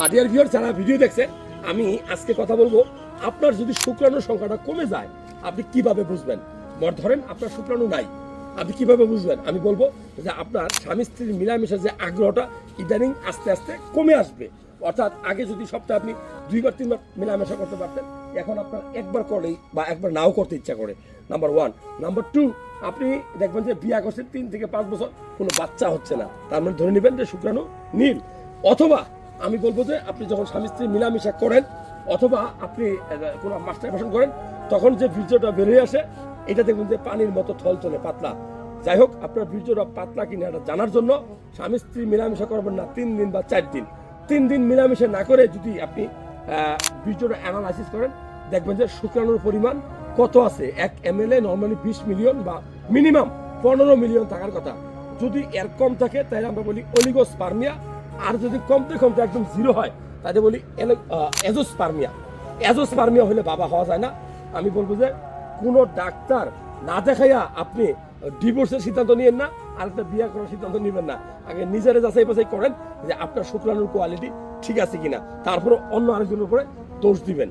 আর dear viewer যারা video দেখছে, আমি আজকে কথা বলব আপনার যদি শুক্রাণুর সংখ্যাটা কমে যায়, আপনি কীভাবে বুঝবেন? মর ধরেন আপনার শুক্রাণু নাই, আপনি কীভাবে বুঝবেন? আমি বলব যে আপনার স্বামী স্ত্রীর মিলামেশার যে আগ্রহটা ইদানিং আস্তে আস্তে কমে আসবে। অর্থাৎ আগে যদি সপ্তাহে আপনি দুইবার, তিনবার মেলামেশা করতে পারতেন, এখন আপনার একবার করলেই বা একবার নাও করতে ইচ্ছা করে। নাম্বার ওয়ান নাম্বার টু আপনি দেখবেন যে বিয়া করছেন তিন থেকে পাঁচ বছর কোনো বাচ্চা হচ্ছে না। তার মানে ধরে নেবেন যে শুক্রাণু নীল। অথবা আমি বলব যে আপনি যখন স্বামী স্ত্রী মিলামেশা করেন অথবা আপনি কোনো মাস্টার করেন, তখন যে বীর্যটা বেরিয়ে আসে, এটা দেখবেন যে পানির মতো থল চলে, পাতলা। যাই হোক, আপনার বীর্যটা পাতলা কিনা এটা জানার জন্য স্বামী স্ত্রী মিলামেশা করবেন না, তিন দিন বা চার দিন। তিন দিন মিলামেশা না করে যদি আপনি বীর্যটা অ্যানালাইসিস করেন, দেখবেন যে শুক্রাণুর পরিমাণ কত আছে? এক এম এল এ নর্মালি বিশ মিলিয়ন বা মিনিমাম পনেরো মিলিয়ন থাকার কথা। যদি এর কম থাকে, তাহলে আমরা বলি অলিগোস অলিগোস্পার্মিয়া আর যদি কমতে কমতে একদম জিরো হয়, তাহলে বলি এজোস্পার্মিয়া। এজোস্পার্মিয়া হলে বাবা হওয়া যায় না। আমি বলব যে কোনো ডাক্তার না দেখাইয়া আপনি ডিভোর্সের সিদ্ধান্ত নিয়েন না আর একটা বিয়ে করার সিদ্ধান্ত নেবেন না। আগে নিজের যাচাই বাছাই করেন যে আপনার শুক্রাণুর কোয়ালিটি ঠিক আছে কিনা। তারপরে অন্য আরেকজনের উপরে দোষ দিবেন।